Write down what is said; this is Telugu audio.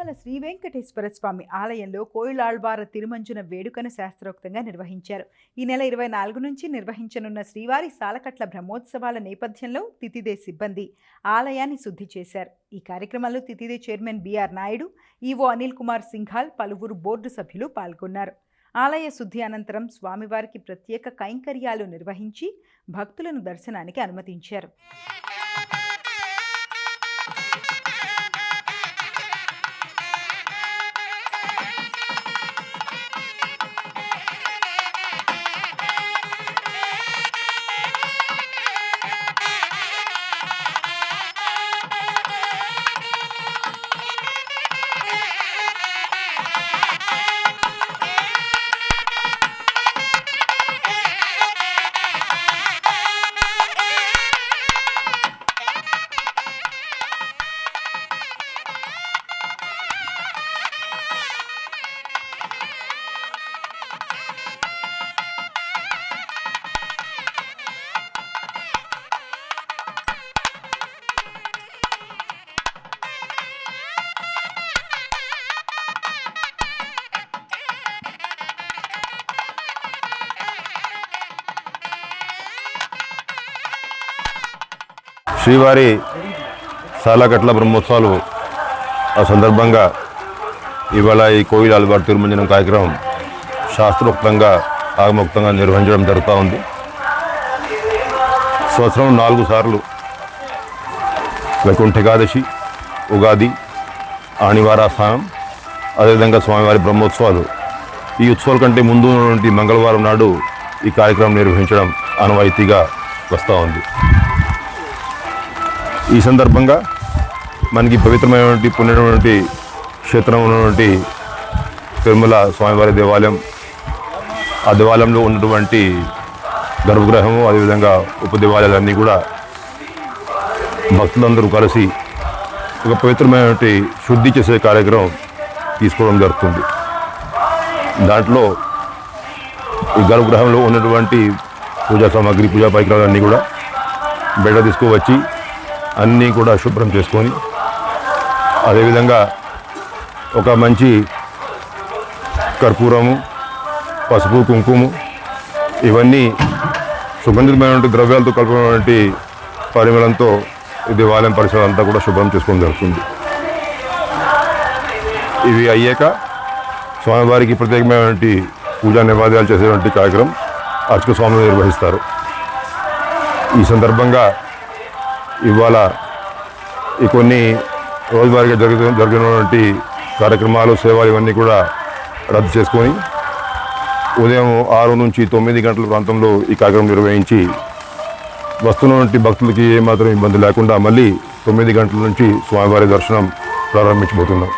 తిరుమల శ్రీ వెంకటేశ్వర స్వామి ఆలయంలో కోయిలాళ్వార తిరుమంజున వేడుకను శాస్త్రోక్తంగా నిర్వహించారు. ఈ నెల ఇరవై నాలుగు నుంచి నిర్వహించనున్న శ్రీవారి సాలకట్ల బ్రహ్మోత్సవాల నేపథ్యంలో తితిదే సిబ్బంది ఆలయాన్ని శుద్ధి చేశారు. ఈ కార్యక్రమంలో తితిదే chairman BR Naidu EO Anil Kumar Singhal పలువురు బోర్డు సభ్యులు పాల్గొన్నారు. ఆలయ శుద్ధి అనంతరం స్వామివారికి ప్రత్యేక కైంకర్యాలు నిర్వహించి భక్తులను దర్శనానికి అనుమతించారు. శ్రీవారి సాలాకట్ల బ్రహ్మోత్సవాలు ఆ సందర్భంగా ఇవాళ ఈ కోవిల్ అలవాటు తిరుమంజనం కార్యక్రమం శాస్త్రోక్తంగా ఆగమోక్తంగా నిర్వహించడం జరుగుతూ ఉంది. సంవత్సరం నాలుగు సార్లు వైకుంఠ ఏకాదశి ఉగాది ఆనివార స్నానం అదేవిధంగా స్వామివారి బ్రహ్మోత్సవాలు. ఈ ఉత్సవాల కంటే ముందు ఉన్నటువంటి మంగళవారం నాడు ఈ కార్యక్రమం నిర్వహించడం ఆనవాయితీగా వస్తూ ఉంది. ఈ సందర్భంగా మనకి పవిత్రమైనటువంటి పుణ్యమైనటువంటి క్షేత్రం ఉన్నటువంటి తిరుమల స్వామివారి దేవాలయం ఆ దేవాలయంలో ఉన్నటువంటి గర్భగృహము అదేవిధంగా ఉపదేవాలయాలన్నీ కూడా భక్తులందరూ కలిసి ఒక పవిత్రమైనటువంటి శుద్ధి చేసే కార్యక్రమం తీసుకోవడం జరుగుతుంది. దాంట్లో ఈ గర్భగృహంలో ఉన్నటువంటి పూజా సామాగ్రి పూజా పరికరాలన్నీ కూడా బయట తీసుకువచ్చి అన్నీ కూడా శుభ్రం చేసుకొని అదేవిధంగా ఒక మంచి కర్పూరము పసుపు కుంకుమ ఇవన్నీ సుగంధితమైనటువంటి ద్రవ్యాలతో కలిపినటువంటి పరిమళంతో ఈ దేవాలయం పరిసరం అంతా కూడా శుభ్రం చేసుకోవడం జరుగుతుంది. ఇవి అయ్యాక స్వామివారికి ప్రత్యేకమైనటువంటి పూజా నివాదాలు చేసేటువంటి కార్యక్రమం అర్చక స్వామి నిర్వహిస్తారు. ఈ సందర్భంగా ఇవాళ ఈ కొన్ని రోజువారీగా జరుగుతు జరిగినటువంటి కార్యక్రమాలు సేవలు ఇవన్నీ కూడా రద్దు చేసుకొని ఉదయం ఆరు నుంచి తొమ్మిది గంటల ప్రాంతంలో ఈ కార్యక్రమం నిర్వహించి వస్తున్నటువంటి భక్తులకి ఏమాత్రం ఇబ్బంది లేకుండా మళ్ళీ తొమ్మిది గంటల నుంచి స్వామివారి దర్శనం ప్రారంభించబోతున్నాం.